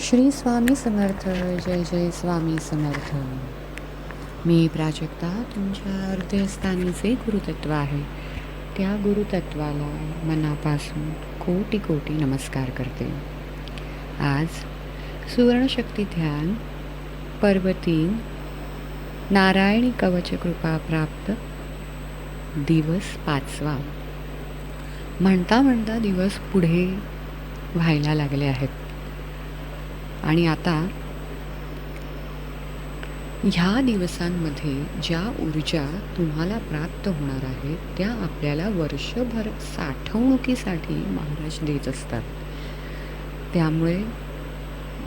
श्री स्वामी समर्थ जय जय स्वामी समर्थ. मी प्राजक्ता तुमच्या हृदयस्थानी जे गुरुतत्व आहे. त्या गुरुतत्वाला मनापासून कोटी कोटी नमस्कार करते. आज सुवर्णशक्ती ध्यान पर्व तीन नारायणी कवच कृपा प्राप्त दिवस पाचवा. म्हणता म्हणता दिवस पुढे व्हायला लागले आहेत. आणि आता ह्या दिवसांमध्ये ज्या ऊर्जा तुम्हाला प्राप्त होणार आहेत त्या आपल्याला वर्षभर साठवणुकीसाठी महाराज देत असतात. त्यामुळे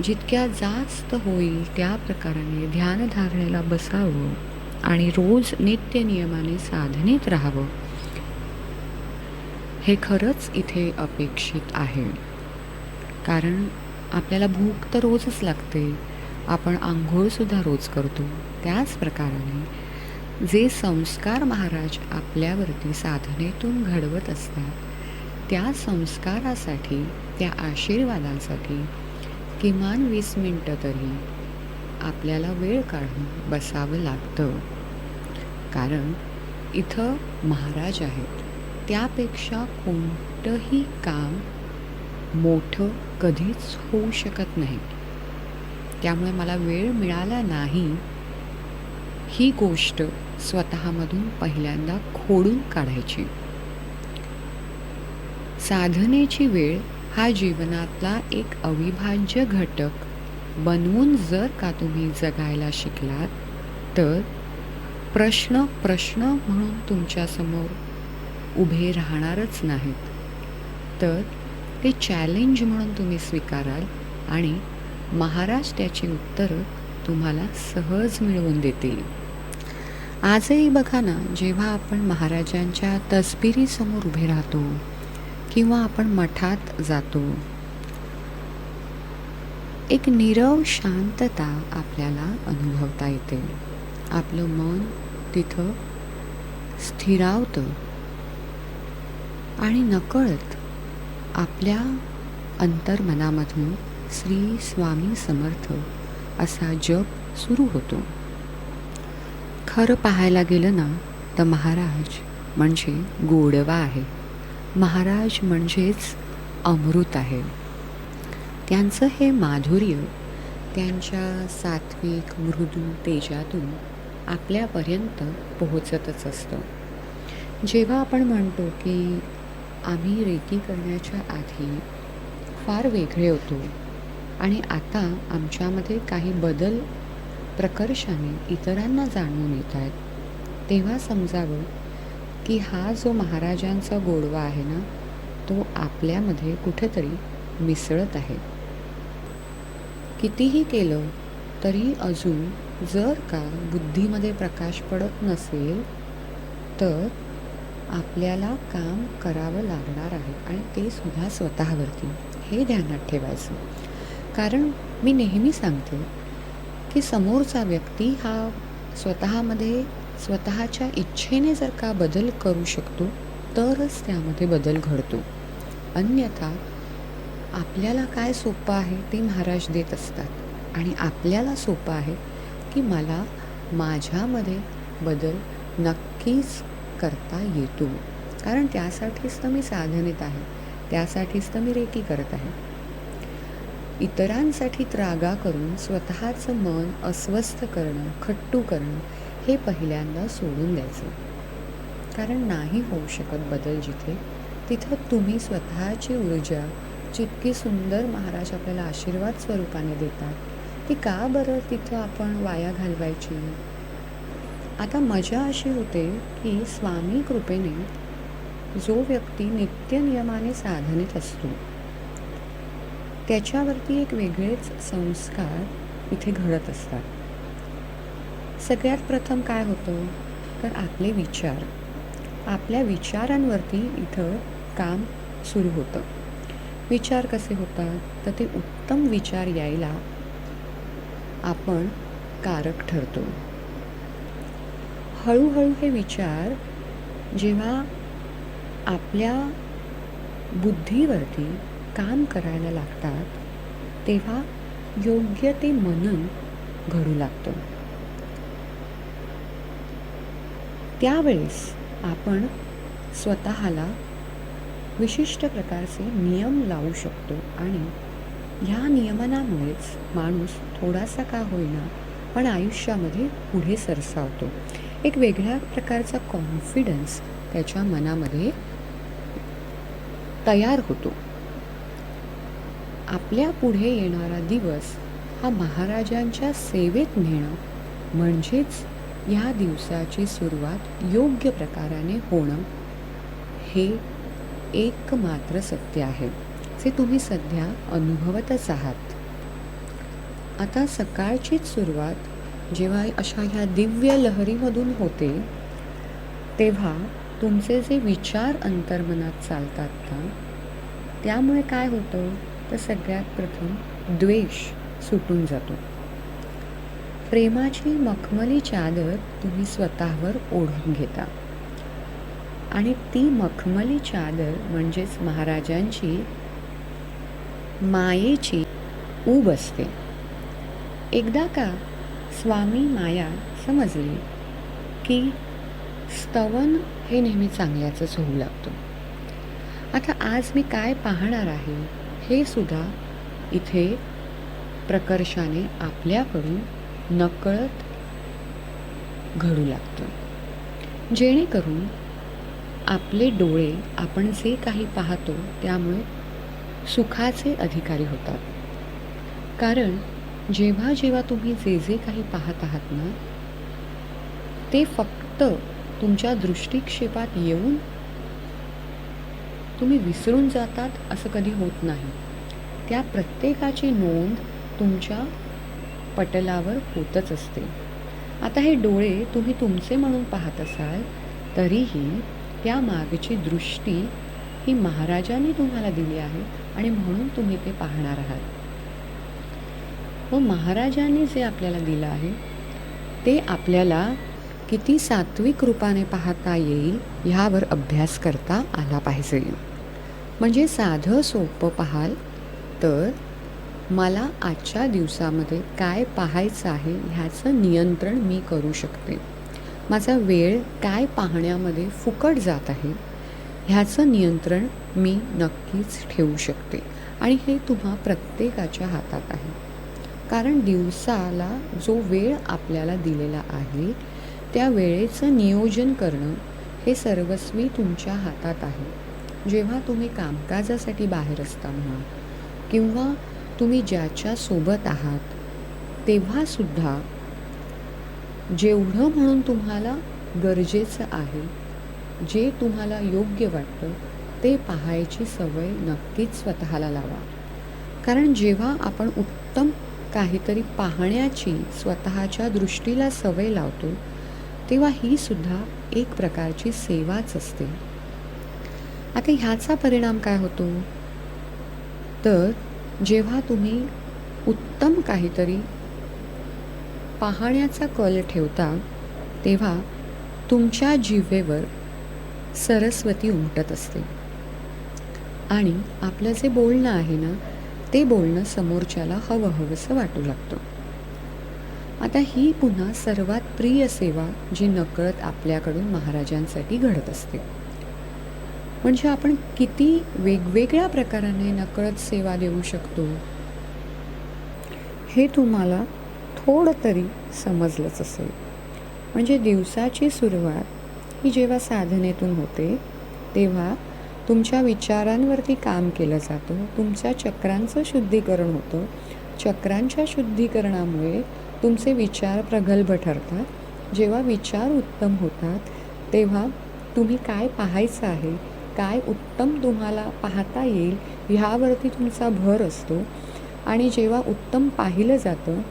जितक्या जास्त होईल त्या प्रकाराने ध्यानधारणेला बसावं आणि रोज नित्य नियमाने साधनेत राहावं. हे खरंच इथे अपेक्षित आहे. कारण आपल्याला भूक तर रोजच लागते. आपण आंघोळसुद्धा रोज करतो. त्याच प्रकाराने जे संस्कार महाराज आपल्यावरती साधनेतून घडवत असतात त्या संस्कारासाठी त्या आशीर्वादांसाठी किमान वीस मिनटं तरी आपल्याला वेळ काढून बसावं लागतं. कारण इथं महाराज आहेत. त्यापेक्षा कोणतंही काम मोठं कधीच होऊ शकत नाही. त्यामुळे मला वेळ मिळाला नाही. ही गोष्ट स्वतःमधून पहिल्यांदा खोडून काढायची. साधनेची वेळ हा जीवनातला एक अविभाज्य घटक बनवून जर का तुम्ही जगायला शिकलात तर प्रश्न प्रश्न म्हणून तुमच्यासमोर उभे राहणारच नाहीत. तर ते चॅलेंज म्हणून तुम्ही स्वीकाराल आणि महाराज त्याची उत्तरं तुम्हाला सहज मिळवून देतील. आजही बघा ना जेव्हा आपण महाराजांच्या तसबिरीसमोर उभे राहतो किंवा आपण मठात जातो एक नीरव शांतता आपल्याला अनुभवता येते. आपलं मन तिथं स्थिरावतं आणि नकळत आपल्या अंतर्मनामधून श्री स्वामी समर्थ असा जप सुरू होतो. खरं पाहायला गेलं ना तर महाराज म्हणजे गोडवा आहे. महाराज म्हणजेच अमृत आहे. त्यांचं हे माधुर्य त्यांच्या सात्विक मृदू तेजातून आपल्यापर्यंत पोहोचतच असतं. जेव्हा आपण म्हणतो की आम्ही रेकी करण्याच्या आधी फार वेगळे होतो. आणि आता आमच्यामध्ये काही बदल प्रकर्षाने इतरांना जाणवून येत आहेत. तेव्हा समजावं की हा जो महाराजांचा गोडवा आहे ना तो आपल्यामध्ये कुठेतरी मिसळत आहे. कितीही केलं तरी अजून जर का बुद्धीमध्ये प्रकाश पडत नसेल तर आपल्याला काम करावं लागणार आहे आणि ते सुद्धा स्वतःवरती. हे ध्यानात ठेवायचं. कारण मी नेहमी सांगते की समोरचा व्यक्ती हा स्वतःमध्ये स्वतःच्या इच्छेने जर का बदल करू शकतो तरच त्यामध्ये बदल घडतो. अन्यथा आपल्याला काय सोपं आहे ते महाराज देत असतात. आणि आपल्याला सोपं आहे की मला माझ्यामध्ये बदल नक्कीच करता येतो. कारण त्यासाठीच तर मी साधनेत आहे. त्यासाठीच तर मी रेकी करत आहे. इतरांसाठी त्रागा करून स्वतःचं मन अस्वस्थ करणं खट्टू करणं हे पहिल्यांदा सोडून द्यायचं. कारण नाही होऊ शकत बदल जिथे. तिथं तुम्ही स्वतःची ऊर्जा जितकी सुंदर महाराज आपल्याला आशीर्वाद स्वरूपाने देतात ती का बरं तिथं आपण वाया घालवायची? आता मजा अशी होते की स्वामी कृपेने जो व्यक्ती नित्यनियमाने साधनेत असतो त्याच्यावरती एक वेगळेच संस्कार इथे घडत असतात. सगळ्यात प्रथम काय होतं? तर आपले विचार. आपल्या विचारांवरती इथं काम सुरू होतं. विचार कसे होतात? तर ते उत्तम विचार यायला आपण कारक ठरतो. हळूहळू हे विचार जेव्हा आपल्या बुद्धीवरती काम करायला लागतात तेव्हा योग्य ते मनन घडू लागतं. त्यावेळेस आपण स्वतःला विशिष्ट प्रकारचे नियम लावू शकतो आणि ह्या नियमनामुळेच माणूस थोडासा का होईना पण आयुष्यामध्ये पुढे सरसावतो. एक वेगळ्या प्रकारचा कॉन्फिडन्स त्याच्या मनामध्ये तयार होतो. आपल्या पुढे येणारा दिवस हा महाराजांच्या सेवेत नेणं म्हणजेच या दिवसाची सुरुवात योग्य प्रकाराने होणं हे एकमात्र सत्य आहे जे तुम्ही सध्या अनुभवतच आहात. आता सकाळचीच सुरुवात जेव्हा अशा ह्या दिव्य लहरीमधून होते तेव्हा तुमचे जे विचार अंतर्मनात चालतात ना त्यामुळे काय होतं? तर सगळ्यात प्रथम द्वेष सुटून जातो. प्रेमाची मखमली चादर तुम्ही स्वतःवर ओढून घेता. आणि ती मखमली चादर म्हणजेच महाराजांची मायेची ऊब असते. एकदा का स्वामी माया समजली की स्तवन हे नेहमी चांगल्याचंच होऊ लागतं. आता आज मी काय पाहणार आहे हे सुद्धा इथे प्रकर्षाने आपल्याकडून नकळत घडू लागतं. जेणेकरून आपले डोळे आपण जे काही पाहतो त्यामुळे सुखाचे अधिकारी होतात. कारण जेव्हा जेव्हा तुम्ही जे जे काही पाहत आहात ना ते फक्त तुमच्या दृष्टिक्षेपात येऊन तुम्ही विसरून जातात असं कधी होत नाही. त्या प्रत्येकाची नोंद तुमच्या पटलावर होतच असते. आता हे डोळे तुम्ही तुमचे म्हणून पाहत असाल तरीही त्या मागची दृष्टी ही महाराजांनी तुम्हाला दिली आहे आणि म्हणून तुम्ही ते पाहणार आहात. व महाराजांनी जे आपल्याला दिलं आहे ते आपल्याला किती सात्विक रूपाने पाहता येईल ह्यावर अभ्यास करता आला पाहिजे. म्हणजे साधं सोपं पाहाल तर मला आजच्या दिवसामध्ये काय पाहायचं आहे ह्याचं नियंत्रण मी करू शकते. माझा वेळ काय पाहण्यामध्ये फुकट जात आहे ह्याचं नियंत्रण मी नक्कीच ठेवू शकते. आणि हे तुम्हा प्रत्येकाच्या हातात आहे. कारण दिवसाला जो वेळ आपल्याला दिलेला आहे त्या वेळेचं नियोजन करणं हे सर्वस्वी तुमच्या हातात आहे. जेव्हा तुम्ही कामकाजासाठी बाहेर असता म्हणा किंवा तुम्ही ज्याच्यासोबत आहात तेव्हासुद्धा जेवढं म्हणून तुम्हाला गरजेचं आहे जे तुम्हाला योग्य वाटतं ते पाहायची सवय नक्कीच स्वतःला लावा. कारण जेव्हा आपण उत्तम काहीतरी पाहण्याची स्वतःच्या दृष्टीला सवय लावतो तेव्हा ही सुद्धा एक प्रकारची सेवाच असते. आता ह्याचा परिणाम काय होतो? तर जेव्हा तुम्ही उत्तम काहीतरी पाहण्याचा कल ठेवता तेव्हा तुमच्या जिभेवर सरस्वती उमटत असते. आणि आपलं जे बोलणं आहे ना ते बोलणं समोरच्याला हवं हवंसं वाटू लागतं. आता ही पुन्हा सर्वात प्रिय सेवा जी नकळत आपल्याकडून महाराजांसाठी घडत असते. म्हणजे आपण किती वेगवेगळ्या प्रकाराने नकळत सेवा देऊ शकतो हे तुम्हाला थोडं तरी समजलंच असेल. म्हणजे दिवसाची सुरुवात ही जेव्हा साधनेतून होते तेव्हा तुमच्या विचारांवरती काम केलं जातं तुमच्या चक्रांचं शुद्धीकरण होतं. चक्रांच्या शुद्धीकरणामुळे तुमचे विचार प्रगल्भ ठरतात. जेव्हा विचार उत्तम होतात तेव्हा तुम्ही काय पाहायचं आहे काय उत्तम तुम्हाला पाहता येईल ह्यावरती तुमचा भर असतो. आणि जेव्हा उत्तम पाहिलं जातं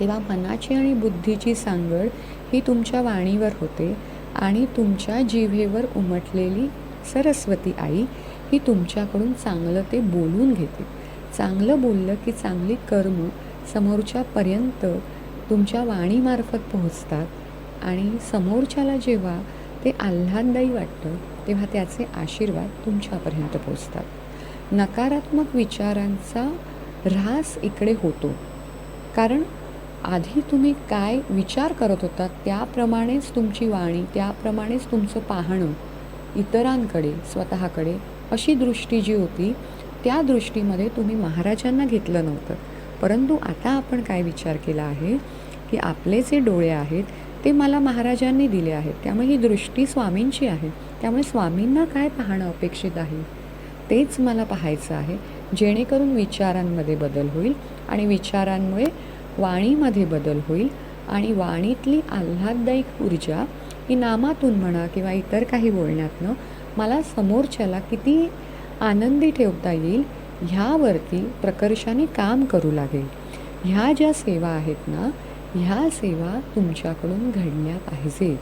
तेव्हा मनाची आणि बुद्धीची सांगड ही तुमच्या वाणीवर होते आणि तुमच्या जिभेवर उमटलेली सरस्वती आई ही तुमच्याकडून चांगलं ते बोलून घेते. चांगलं बोललं की चांगली कर्म समोरच्यापर्यंत तुमच्या वाणीमार्फत पोहोचतात आणि समोरच्याला जेव्हा ते आल्हाददायी वाटतं तेव्हा त्याचे आशीर्वाद तुमच्यापर्यंत पोचतात नकारात्मक विचारांचा ऱ्हास इकडे होतो. कारण आधी तुम्ही काय विचार करत होता त्याप्रमाणेच तुमची वाणी त्याप्रमाणेच तुमचं पाहणं इतरांकडे स्वतःकडे अशी दृष्टी जी होती त्या दृष्टीमध्ये तुम्ही महाराजांना घेतलं नव्हतं. परंतु आता आपण काय विचार केला आहे की आपले जे डोळे आहेत ते मला महाराजांनी दिले आहेत. त्यामुळे ही दृष्टी स्वामींची आहे. त्यामुळे स्वामींना काय पाहणं अपेक्षित आहे? तेच मला पाहायचं आहे. जेणेकरून विचारांमध्ये बदल होईल आणि विचारांमुळे वाणीमध्ये बदल होईल आणि वाणीतली आल्हाददायक ऊर्जा की नामातून म्हणा किंवा इतर काही बोलण्यातनं मला समोरच्याला किती आनंदी ठेवता येईल ह्यावरती प्रकर्षाने काम करू लागेल. ह्या ज्या सेवा आहेत ना ह्या सेवा तुमच्याकडून घडल्या पाहिजेत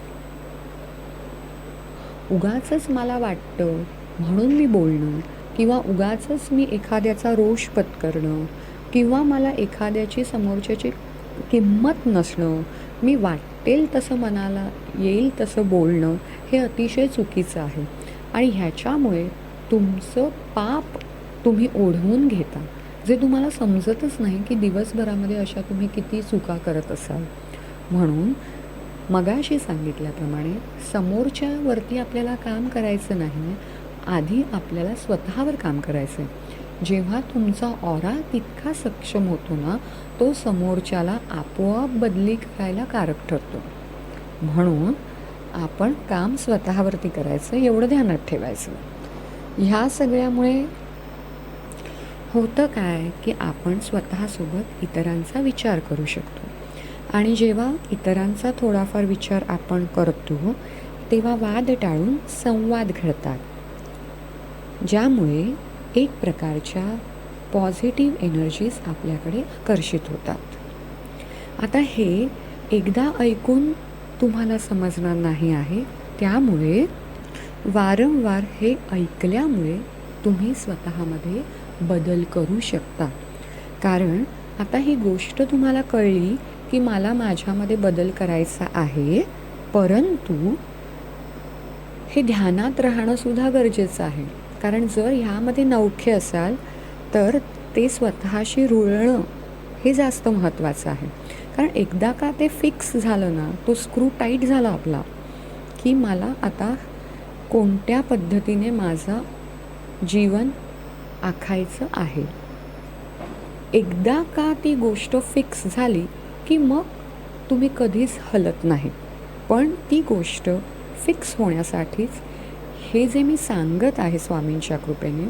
उगाच मला वाटतं म्हणून मी बोलणं किंवा उगाचच मी एखाद्याचा रोष पत्करणं किंवा मला एखाद्याची समोरच्याची किंमत नसणं मी वाटेल तसं मनाला येईल तसं बोलणं हे अतिशय चुकीचं आहे. आणि ह्याच्यामुळे तुमचं पाप तुम्ही ओढवून घेता. जे तुम्हाला समजतच नाही की दिवसभरामध्ये अशा तुम्ही किती चुका करत असाल. म्हणून मगाशी सांगितल्याप्रमाणे समोरच्यावरती आपल्याला काम करायचं नाही आधी आपल्याला स्वतःवर काम करायचं आहे जेव्हा तुमचा ऑरा तितका सक्षम होतो ना तो समोरच्याला आपोआप बदली करायला कारक ठरतो. म्हणून आपण काम स्वतःवरती करायचं एवढं ध्यानात ठेवायचं. ह्या सगळ्यामुळे होतं काय की आपण स्वतःसोबत इतरांचा विचार करू शकतो. आणि जेव्हा इतरांचा थोडाफार विचार आपण करतो तेव्हा वाद टाळून संवाद घडतात. ज्यामुळे एक प्रकारच्या पॉझिटिव्ह एनर्जीज आपल्याकडे आकर्षित होतात. आता हे एकदा ऐकून तुम्हाला समजणार नाही आहे त्यामुळे वारंवार हे ऐकल्यामुळे तुम्ही स्वतःमध्ये बदल करू शकता. कारण आता ही गोष्ट तुम्हाला कळली की मला माझ्यामध्ये बदल करायचा आहे परंतु हे ध्यानात राहणंसुद्धा गरजेचं आहे. कारण जर ह्यामध्ये नौखे असाल तर ते स्वतःशी रुळणं हे जास्त महत्त्वाचं आहे. कारण एकदा का ते फिक्स झालं ना तो स्क्रू टाईट झाला आपला की मला आता कोणत्या पद्धतीने माझं जीवन आखायचं आहे? एकदा का ती गोष्ट फिक्स झाली की मग तुम्ही कधीच हलत नाही. पण ती गोष्ट फिक्स होण्यासाठीच हे जे मी सांगत आहे स्वामींच्या कृपेने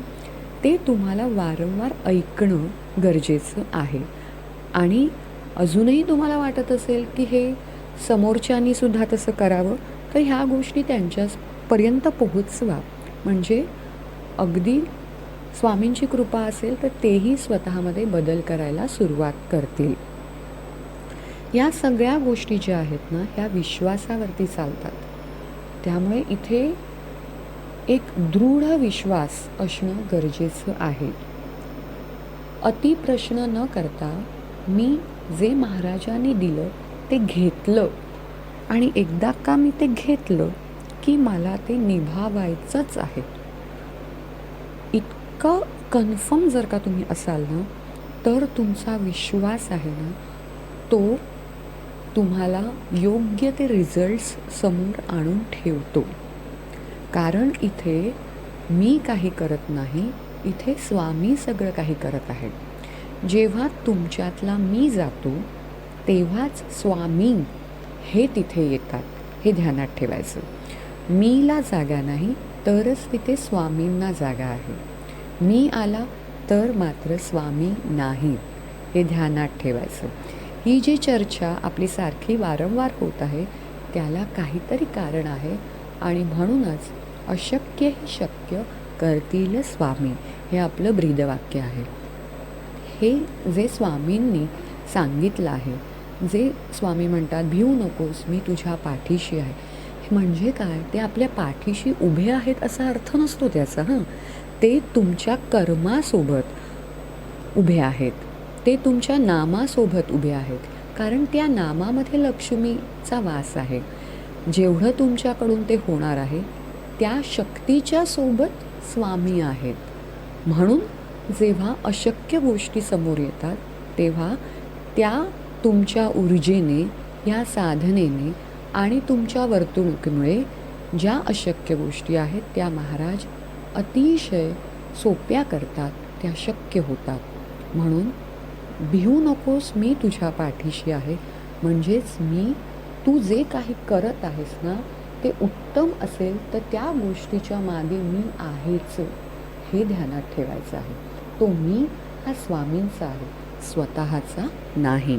ते तुम्हाला वारंवार ऐकणं गरजेचं आहे. आणि अजूनही तुम्हाला वाटत असेल की हे समोरच्यानीसुद्धा तसं करावं तर ह्या गोष्टी त्यांच्यापर्यंत पोहोचवा. म्हणजे अगदी स्वामींची कृपा असेल तर तेही स्वतःमध्ये बदल करायला सुरुवात करतील. या सगळ्या गोष्टी ज्या आहेत ना ह्या विश्वासावरती चालतात. त्यामुळे इथे एक दृढ विश्वास असणं गरजेचं आहे. अतिप्रश्न न करता मी जे महाराजांनी दिलं ते घेतलं आणि एकदा का मी ते घेतलं की मला ते निभावायचंच आहे. इतकं कन्फर्म जर का तुम्ही असाल ना तर तुमचा विश्वास आहे ना तो तुम्हाला योग्य ते रिझल्ट्स समोर आणून ठेवतो. कारण इथे मी काही करत नाही इथे स्वामी सगळं काही करत आहेत. जेव्हा तुमच्यातला मी जातो तेव्हाच स्वामी हे तिथे येतात हे ध्यानात ठेवायचं. मीला जागा नाही तरच तिथे स्वामींना जागा आहे. मी आला तर मात्र स्वामी नाही हे ध्यानात ठेवायचं. ही जी चर्चा आपली सारखी वारंवार होत आहे त्याला काहीतरी कारण आहे आणि म्हणूनच अशक्य हे शक्य करतील स्वामी हे आपलं ब्रीदवाक्य आहे. हे जे स्वामींनी सांगितलं आहे जे स्वामी म्हणतात भिवू नकोस मी तुझ्या पाठीशी आहे. म्हणजे काय? ते आपल्या पाठीशी उभे आहेत असा अर्थ नसतो त्याचा हां. ते तुमच्या कर्मासोबत उभे आहेत. ते तुमच्या नामासोबत उभे आहेत. कारण त्या नामामध्ये लक्ष्मीचा वास आहे. जेवढं तुमच्याकडून ते होणार आहे त्या शक्तीच्या सोबत स्वामी आहेत. म्हणून जेव्हा अशक्य गोष्टी समोर येतात तेव्हा त्या तुमच्या ऊर्जेने या साधनेने आणि तुमच्या वर्तणुकीमुळे ज्या अशक्य गोष्टी आहेत त्या महाराज अतिशय सोप्या करतात त्या शक्य होतात. म्हणून भिवू नकोस मी तुझ्या पाठीशी आहे. म्हणजेच मी तू जे काही करत आहेस ना ते उत्तम असेल तर त्या गोष्टीच्या मागे मी आहेच. हे ध्यानात ठेवायचं आहे. तो मी हा स्वामींचा आहे. स्वतःचा नाही